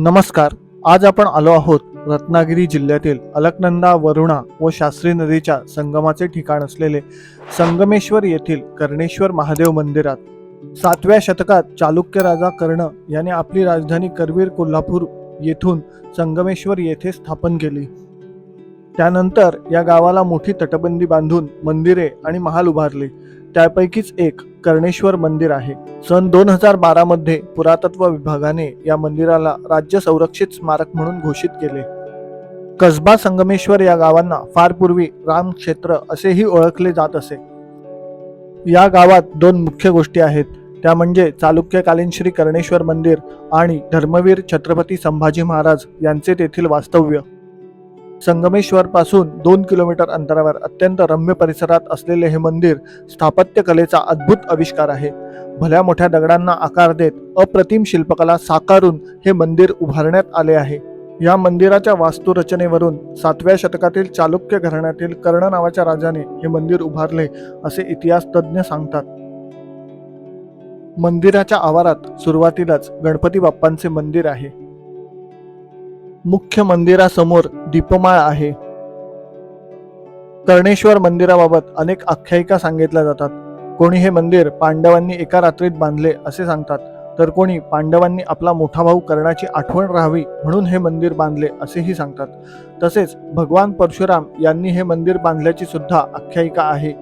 नमस्कार. आज आपण आलो आहोत रत्नागिरी जिल्ह्यातील अलकनंदा वरुणा व शास्त्री नदीच्या संगमाचे ठिकाण असलेले संगमेश्वर येथील कर्णेश्वर महादेव मंदिरात. सातव्या शतकात चालुक्य राजा कर्ण याने आपली राजधानी करवीर कोल्हापूर येथून संगमेश्वर येथे स्थापन केली. त्यानंतर या गावाला मोठी तटबंदी बांधून मंदिरे आणि महाल उभारले. त्यापैकीच एक कर्णेश्वर मंदिर आहे. सन दोन हजार बारा मध्ये पुरातत्व विभागाने या मंदिराला राज्य संरक्षित स्मारक म्हणून घोषित केले. कसबा संगमेश्वर या गावांना फार पूर्वी राम क्षेत्र असेही ओळखले जात असे. या गावात दोन मुख्य गोष्टी आहेत. त्या म्हणजे चालुक्यकालीन श्री कर्णेश्वर मंदिर आणि धर्मवीर छत्रपती संभाजी महाराज यांचे तेथील वास्तव्य. संगमेश्वर पासून दोन किलोमीटर अंतरावर अत्यंत रम्य परिसरात असलेले हे मंदिर स्थापत्य कलेचा अद्भुत आविष्कार आहे. भल्या मोठ्या दगडांना आकार देत अप्रतिम शिल्पकला साकारून हे मंदिर उभारण्यात आले आहे. या मंदिराच्या वास्तुरचनेवरून सातव्या शतकातील चालुक्य घराण्यातील कर्ण नावाच्या राजाने हे मंदिर उभारले असे इतिहास तज्ज्ञ सांगतात. मंदिराच्या आवारात सुरुवातीलाच गणपती बाप्पांचे मंदिर आहे. मुख्य मंदिरासमोर दीपमाळ आहे. कर्णेश्वर मंदिराबाबत अनेक आख्यायिका सांगितल्या जातात. कोणी हे मंदिर पांडवांनी एका रात्रीत बांधले असे सांगतात तर कोणी पांडवांनी आपला मोठा भाऊ कर्णाची आठवण राहावी म्हणून हे मंदिर बांधले असेही सांगतात. तसेच भगवान परशुराम यांनी हे मंदिर बांधल्याची सुद्धा आख्यायिका आहे.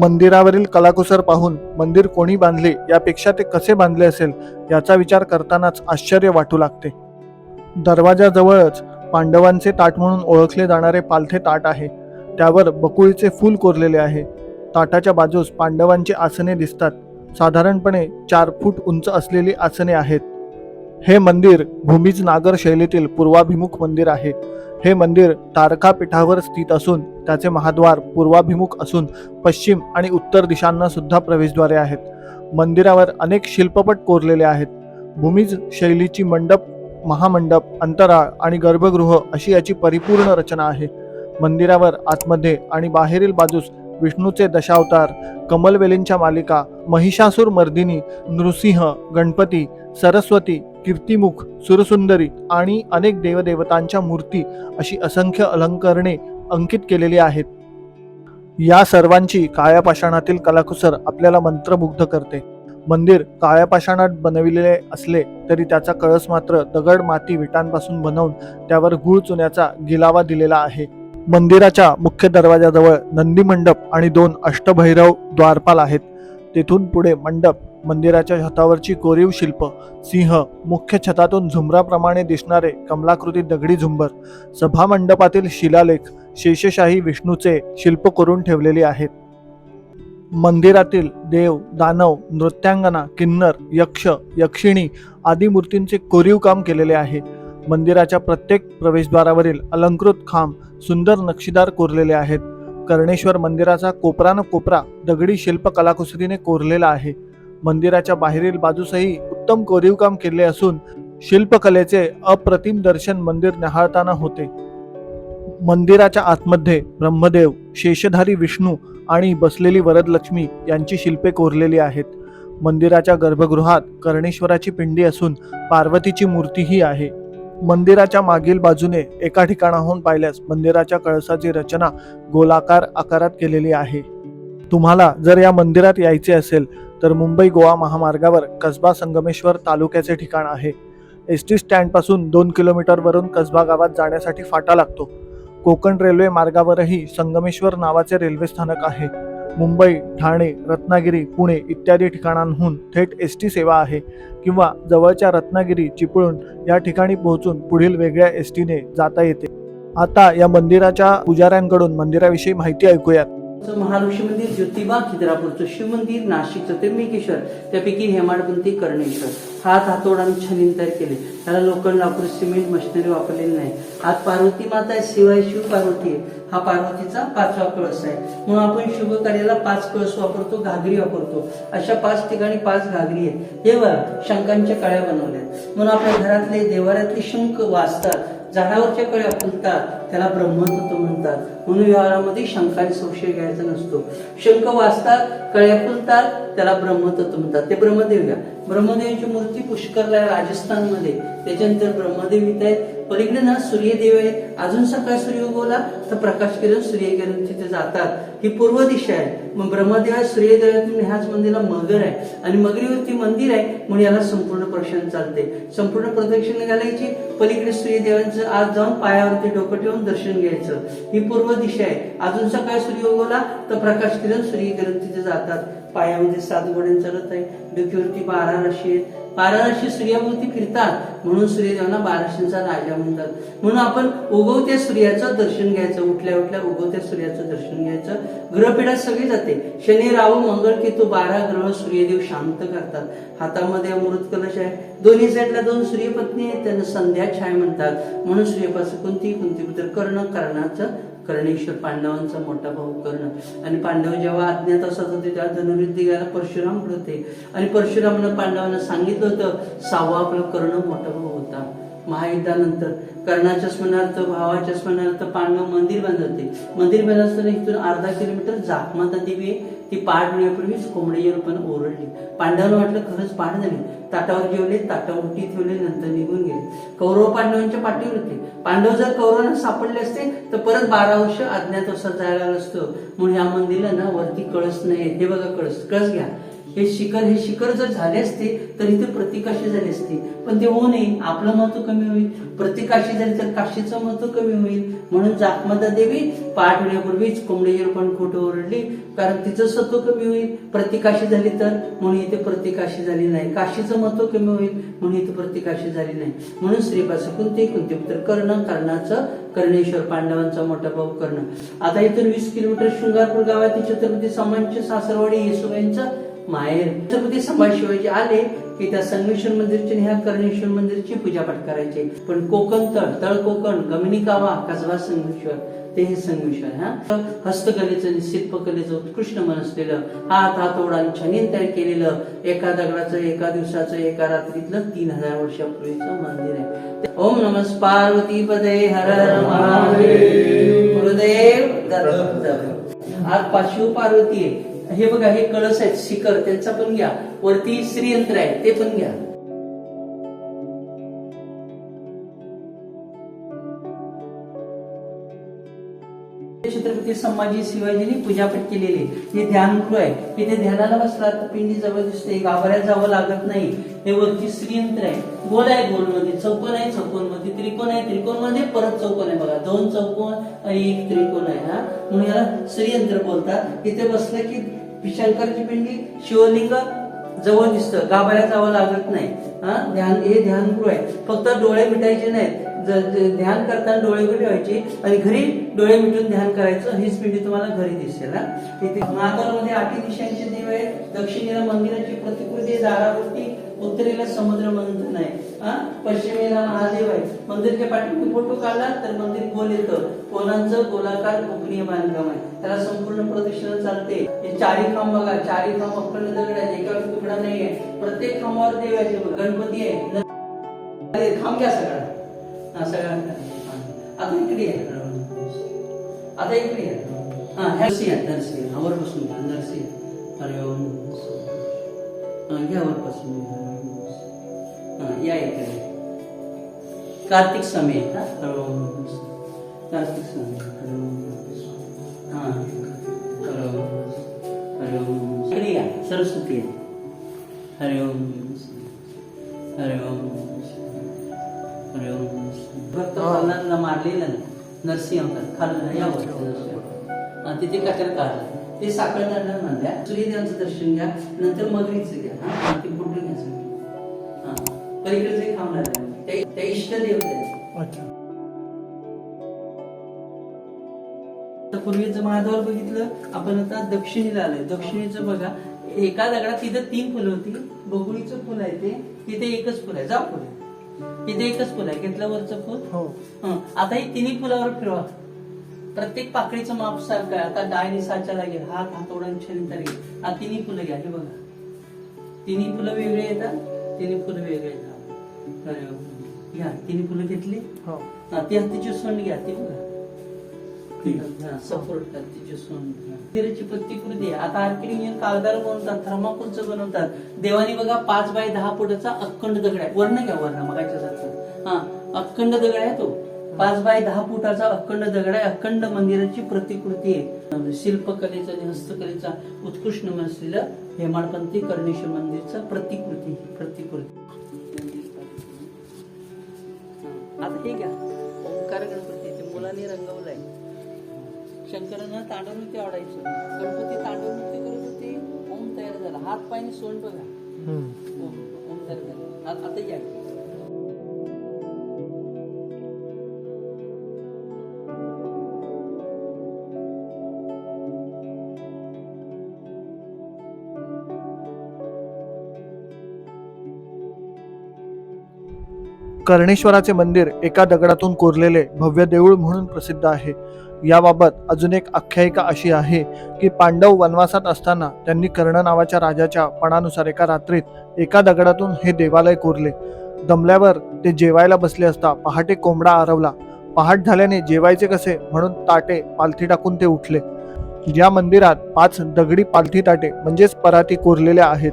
मंदिरावरील कलाकुसर पाहून मंदिर कोणी बांधले यापेक्षा ते कसे बांधले असेल याचा विचार करतानाच आश्चर्य वाटू लागते. दरवाजाजवळच पांडवांचे ताट म्हणून ओळखले जाणारे पालथे ताट आहे. त्यावर बकुळीचे फूल कोरलेले आहे. ताटाच्या बाजूस पांडवांची आसने दिसतात. साधारणपणे चार फूट उंच असलेली आसने आहेत. हे मंदिर भूमीज नागर शैलीतील पूर्वाभिमुख मंदिर आहे. हे मंदिर तारका पीठावर स्थित असून त्याचे महाद्वार पूर्वाभिमुख असून पश्चिम आणि उत्तर दिशांना सुद्धा प्रवेशद्वारे आहेत. मंदिरावर अनेक शिल्पपट कोरलेले आहेत. भूमीज शैलीची मंडप महामंडप अंतराळ आणि गर्भगृह अशी याची परिपूर्ण रचना आहे. मंदिरावर आतमध्ये आणि बाहेरील बाजूस विष्णूचे दशावतार कमलवेलींच्या मालिका महिषासूर मर्दिनी नृसिंह गणपती सरस्वती कीर्तिमुख सुरसुंदरी आणि अनेक देवदेवतांच्या मूर्ती अशी असंख्य अलंकरणे अंकित केलेली आहेत. या सर्वांची काळ्या पाषाणातील कलाकुसर आपल्याला मंत्रमुग्ध करते. मंदिर काळ्या पाषाणात बनविलेले असले तरी त्याचा कळस मात्र दगड माती विटांपासून बनवून त्यावर गुळ चुन्याचा गिलावा दिलेला आहे. मंदिराच्या मुख्य दरवाजाजवळ नंदी मंडप आणि दोन अष्टभैरव द्वारपाल आहेत. तेथून पुढे मंडप मंदिराच्या छतावरची कोरीव शिल्प सिंह मुख्य छतातून झुंबराप्रमाणे दिसणारे कमलाकृती दगडी झुंबर सभा मंडपातील शिलालेख शेषशाही विष्णूचे शिल्प करून ठेवलेले आहेत. मंदिरातील देव दानव नृत्यांगना किन्नर यक्ष यक्षिणी आदी मूर्तींचे कोरीव काम केलेले आहे. मंदिराच्या प्रत्येक प्रवेशद्वारावरील अलंकृत खांब सुंदर नक्षीदार कोरलेले आहेत. कर्णेश्वर मंदिराचा कोपरानं कोपरा दगडी शिल्प कलाकुसरीने कोरलेला आहे. मंदिराच्या बाहेरील बाजूसही उत्तम कोरीव काम केले असून शिल्पकलेचे अप्रतिम दर्शन मंदिर न्याहाळताना होते. मंदिराच्या आतमध्ये ब्रह्मदेव शेषधारी विष्णू आणि बसलेली वरदलक्ष्मी यांची शिल्पे कोरलेली आहेत. मंदिराच्या गर्भगृहात कर्णेश्वराची पिंडी असून पार्वतीची मूर्तीही आहे. मंदिराच्या मागील बाजूने एका ठिकाणाहून पाहिल्यास मंदिराच्या कळसाची रचना गोलाकार आकारात केलेली आहे. तुम्हाला जर या मंदिरात यायचे असेल तर मुंबई गोवा महामार्गावर कसबा संगमेश्वर तालुक्याचे ठिकाण आहे. एस टी स्टँडपासून दोन किलोमीटरवरून कसबा गावात जाण्यासाठी फाटा लागतो. कोकण रेल्वे मार्गावरही संगमेश्वर नावाचे रेल्वे स्थानक आहे. मुंबई ठाणे रत्नागिरी पुणे इत्यादी ठिकाणांहून थेट एस टी सेवा आहे किंवा जवळच्या रत्नागिरी चिपळूण या ठिकाणी पोहोचून पुढील वेगळ्या एस टीने जाता येते. आता या मंदिराच्या पुजाऱ्यांकडून मंदिराविषयी माहिती ऐकूयात. महालक्ष्मी मंदिर ज्योतिबा खिद्रापूरचं शिवमंदिर नाशिकचं त्र्यंबकेश्वर त्यापैकी हेमाडपंथी कर्णेश्वर. हात हातोडाने छानीन तयार केले. त्याला लोखंड लाकूड सिमेंट मशिनरी वापरलेली नाही. आज पार्वती माता आहे शिवाय शिव पार्वती आहे. हा पार्वतीचा पाचवा कळस आहे. म्हणून आपण शुभ कार्याला पाच कळस वापरतो घागरी वापरतो. अशा पाच ठिकाणी पाच घागरी आहेत. तेव्हा शंखांच्या कळ्या बनवल्या आहेत. म्हणून आपल्या घरातले देवाऱ्यातले शंख वाचतात. झाडावरच्या कळ्या फुलतात. त्याला ब्रह्मतत्व म्हणतात. म्हणून व्यवहारामध्ये शंकाने संशय घ्यायचा नसतो. शंख वाचतात कळ्या फुलतात त्याला ब्रह्मतत्व म्हणतात. ते ब्रह्मदेव घ्या. ब्रह्मदेवीची मूर्ती पुष्करला आहे राजस्थानमध्ये. त्याच्यानंतर ब्रह्मदेवी इथं आहे पलीकडे ना सूर्यदेव आहे. अजून सकाळ सूर्य उगवला तर प्रकाश किरण सूर्यकिरण तिथे जातात. ही पूर्व दिशा आहे. मग ब्रह्मदेव आहे सूर्यदेव ह्याच मंदिराला मगर आहे. आणि मगरीवरती मंदिर आहे म्हणून याला संपूर्ण प्रदक्षिण चालते. संपूर्ण प्रदक्षिण घालायची. पलीकडे सूर्यदेवांचं आज जाऊन पायावरती डोकं ठेवून दर्शन घ्यायचं. ही पूर्व दिशा आहे. अजून सकाळ सूर्य उगवला तर प्रकाश किरण सूर्यकिरण तिथे जातात. पायामध्ये सात घोड्यांचा रथ आहे. डोक्यावरती बारा राशी आहेत. बारा राशी सूर्याभोवती फिरतात. म्हणून सूर्यदेवांना बाराशेचा राजा म्हणतात. म्हणून आपण उगवत्या सूर्याचं दर्शन घ्यायचं. उठल्या उठल्या उगवत्या सूर्याचं दर्शन घ्यायचं. ग्रहपीठात सगळी जाते. शनी राहू मंगळ केतू बारा ग्रह सूर्यदेव शांत करतात. हातामध्ये अमृत कलश आहे. दोन्ही साईडला दोन सूर्यपत्नी आहेत. त्यांना संध्या छाय म्हणतात. म्हणून सूर्यपासून कोणती कोणती पुत्र कर्ण कर्णाचं कर्णेश्वर पांडवांचा मोठा भाऊ कर्ण. आणि पांडव जेव्हा अज्ञात असत होते तेव्हा धनुर्युद्ध घ्यायला परशुराम होते. आणि परशुरामनं पांडवांना सांगितलं होतं सहावा आपला कर्ण मोठा भाऊ होता. महायुद्धानंतर कर्णाच्या स्मरणार्थ भावाच्या स्मरणार्थ पांडव मंदिर बांधत होते मंदिर बांधत असताना इथून अर्धा किलोमीटर जाखमाता देवी आहे ती पाठ होण्यापूर्वीच कोंबडीच्या पण ओरडली. पांडवांना वाटलं खरंच पाठ झाली. ताटावर जेवले ताटावर उठी ठेवले नंतर निघून गेले. कौरव पांडवांच्या पाठीवर होते. पांडव जर कौरवांना सापडले असते तर परत बारा वर्ष अज्ञातवासात जायला असतं. म्हणून या मंदिरला ना वरती कळस नाही हे बघा कळस. कळस घ्या. हे शिखर हे शिखर जर झाले असते तर इथे प्रतिकाशी झाले असते. पण ते होऊ नये आपलं महत्त्व कमी होईल. प्रतिकाशी झाले तर काशीचं महत्त्व कमी होईल. म्हणून जाकमाता देवी पाठ होण्यापूर्वीच कोंबडीचे पण खोटं ओरडली कारण तिचं सत्व कमी होईल. प्रतिकाशी झाली तर म्हणून इथे प्रतिकाशी झाली नाही. काशीचं महत्त्व कमी होईल म्हणून इथे प्रतिकाशी झाली नाही. म्हणून श्रीपास कोणते कोणते तर कर्ण कर्णाचं कर्णेश्वर पांडवांचा मोठा भाऊ कर्ण. आता इथून वीस किलोमीटर शृंगारपूर गावातील छत्रपती समांचे सासरवाडी येसुबाईंचा माहेर. छत्रपती संभाजी शिवाजी आले की त्या संगमेश्वर मंदिरची ह्या कर्णेश्वर मंदिरची पूजापाठ करायचे. पण कोकण तळ तळ कोकण गमिनी कावा कसबा संगमेश्वर ते हे संगमेश्वर हा? हस्तकलेचं आणि शिल्पकलेचं उत्कृष्ट मन असलेलं हात हातोडा आणि छानीन तयार केलेलं एका दगडाचं एका दिवसाचं एका रात्रीतलं तीन हजार वर्षापूर्वीचं मंदिर आहे. ओम नमस् पार्वती पदे हर हर महादेव. गुरुदेव आज पार्वती आहे. हे बघा हे कळस आहेत शिखर त्यांचा पण घ्या. वरती श्रीयंत्र आहे ते पण घ्या. छत्रपती संभाजी शिवाजीने पूजापट केलेली. हे ध्यानगृह आहे. इथे ध्यानाला बसला तर पिंडी जवळ दिसते. गाभाऱ्यात जावं लागत नाही. हे वरती श्रीयंत्र आहे. गोल आहे गोलमध्ये चौकोन आहे चौकोनमध्ये त्रिकोण आहे त्रिकोणमध्ये परत चौकोन आहे बघा. दोन चौकोन आणि एक त्रिकोण आहे हा. म्हणून याला श्रीयंत्र बोलतात. इथे बसलं की शंकरची पिंडी शिवलिंग जवळ दिसतं. गाभाऱ्यात जावं लागत नाही. हा ध्यान हे ध्यानगृह आहे. फक्त डोळे मिटायचे नाहीत. ध्यान करताना डोळे उघडे व्हायचे आणि घरी डोळे मिटून ध्यान करायचं हीच पिंडी तुम्हाला घरी दिसेल हा. इथे महाकालमध्ये आठी दिशांचे देव आहे दक्षिणेला मंदिराची प्रतिकृती दारावरती उत्तरेला समुद्र मंथन आहे हा. पश्चिमेला महादेव आहे मंदिरच्या पाठीमध्ये फोटो काढला तर मंदिर गोल येतं. कोणाचं? गोलाकार कोकणीय बांधकाम आहे. त्याला संपूर्ण प्रदक्षिणा चालते. हे चारी खांब बघा. चारी खांब अखंड दगड आहे एका तुकडा नाहीये. प्रत्येक खांबावर देव आहे गणपती आहे. थांब खांब घ्या सगळा. हा आता इकडे आहे आता इकडे आहे हा नरसिंह आहे, नर्सी हा, वर बसून घ्या नर्सी अरे ओम हा घ्या बसून घ्या. हा या इकडे कार्तिक स्वामी आहे का हर कार्तिक स्वामी हर ओम नमः हा ओम इकडे या सरस्वती आहे हरि ओम हरि ओम प्रल्हादला मारलेलं नरसिंह खाल्लं या तिथे कचरा काढला. ते म्हणल्या सूर्यदेवांचं दर्शन घ्या नंतर मगरीचं घ्या. हा ते फुटून घ्या सगळं. हा खांब लागले. इष्ट आहेत. अच्छा. तर पूर्वीचं महाद्वार बघितलं आपण आता दक्षिणेला आलोय. दक्षिणेचं बघा एका दगडात तिथं तीन फुलं होती. बगुळीचं फुल आहे ते तिथे एकच फुल आहे. जा फुल तिथे एकच फुल आहे घेतलं वरचं फुल? हो. हं. आता ही तिन्ही फुलावर फिरवा. प्रत्येक पाकळीचं माप सारखं आहे. आता डाय निसाच्या लागेल हात हातोडांच्या लागेल हा तिन्ही फुलं घ्या हे बघा. तिन्ही फुलं वेगळे येतात तिन्ही फुलं वेगळे येतात. अरे वा. घ्या. तिन्ही फुलं घेतली? हो. हा ती हत्तीची सोंड घ्या ती बघा. करते मंदिराची प्रतिकृती आहे आता कागदार बनवतात थर्माकोलचं बनवतात. देवानी बघा पाच बाय दहा फुटाचा अखंड दगड आहे. वर्ण घ्या वर्ण मगाच्या सारखं. हा अखंड दगड आहे तो. पाच बाय दहा फुटाचा अखंड दगड आहे. अखंड मंदिराची प्रतिकृती आहे. शिल्पकलेचा आणि हस्तकलेचा उत्कृष्ट नमुना असलेलं हेमाडपंथी कर्णेश्वर मंदिरचं प्रतिकृती प्रतिकृती. हा, आता हे घ्या. ओंकार गणपती मुलांनी रंगवलंय. शंकरांना तांडव नृत्य आवडायचं. गणपती तांडव नृत्य करत होते ओम तयार झाला. हात पायने सोंड बघा. ओम ओम तयार झाला. आता या. कर्णेश्वराचे मंदिर एका दगडातून कोरलेले भव्य देऊळ म्हणून प्रसिद्ध आहे. याबाबत अजून एक आख्यायिका अशी आहे की पांडव वनवासात असताना त्यांनी कर्ण नावाच्या राजाच्या पणानुसार एका रात्रीत एका दगडातून हे देवालय कोरले. दमल्यावर ते जेवायला बसले असता पहाटे कोंबडा आरवला. पहाट झाल्याने जेवायचे कसे म्हणून ताटे पालथी टाकून ते उठले. या मंदिरात पाच दगडी पालथी ताटे म्हणजेच पराती कोरलेल्या आहेत.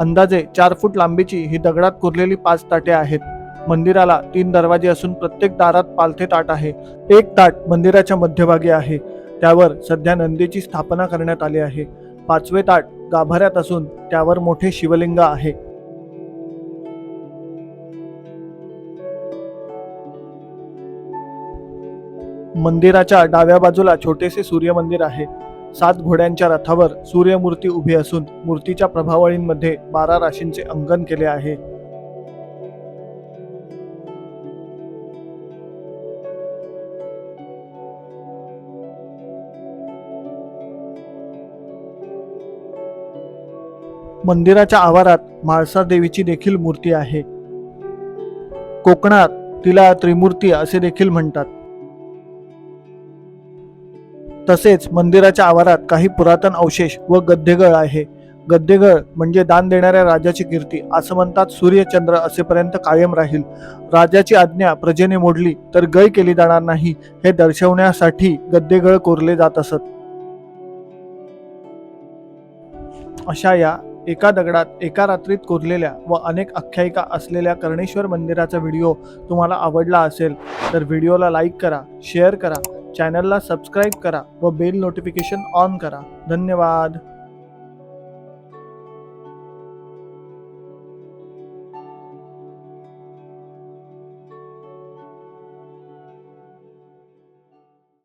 अंदाजे चार फूट लांबीची ही दगडात कोरलेली पाच ताटे आहेत. मंदिराला तीन दरवाजे असून प्रत्येक दारात पालथे ताट आहे. एक ताट मंदिराच्या मध्यभागी आहे. त्यावर सध्या नंदीची स्थापना करण्यात आली आहे. पाचवे ताट गाभाऱ्यात असून त्यावर मोठे शिवलिंग आहे. मंदिराच्या डाव्या बाजूला छोटेसे सूर्य मंदिर आहे. सात घोड्यांच्या रथावर सूर्यमूर्ती उभी असून मूर्तीच्या प्रभावळींमध्ये बारा राशींचे अंगण केले आहे. मंदिराच्या आवारात म्हाळसा देवीची देखील मूर्ती आहे. कोकणात तिला त्रिमूर्ती असे देखील म्हणतात. तसेच मंदिराच्या आवारात काही पुरातन अवशेष व गद्देगळ आहे. गद्देगळ म्हणजे दान देणाऱ्या राजाची कीर्ती असं म्हणतात सूर्यचंद्र असेपर्यंत कायम राहील. राजाची आज्ञा प्रजेने मोडली तर गय केली जाणार नाही हे दर्शवण्यासाठी गद्देगळ कोरले जात असत. अशा या एका दगडात एका रात्रीत कोरलेल्या व अनेक आख्यायिका असलेल्या कर्णेश्वर मंदिराचा व्हिडिओ तुम्हाला आवडला असेल तर व्हिडिओला लाईक करा शेअर करा चॅनलला सबस्क्राईब करा व बेल नोटिफिकेशन ऑन करा. धन्यवाद.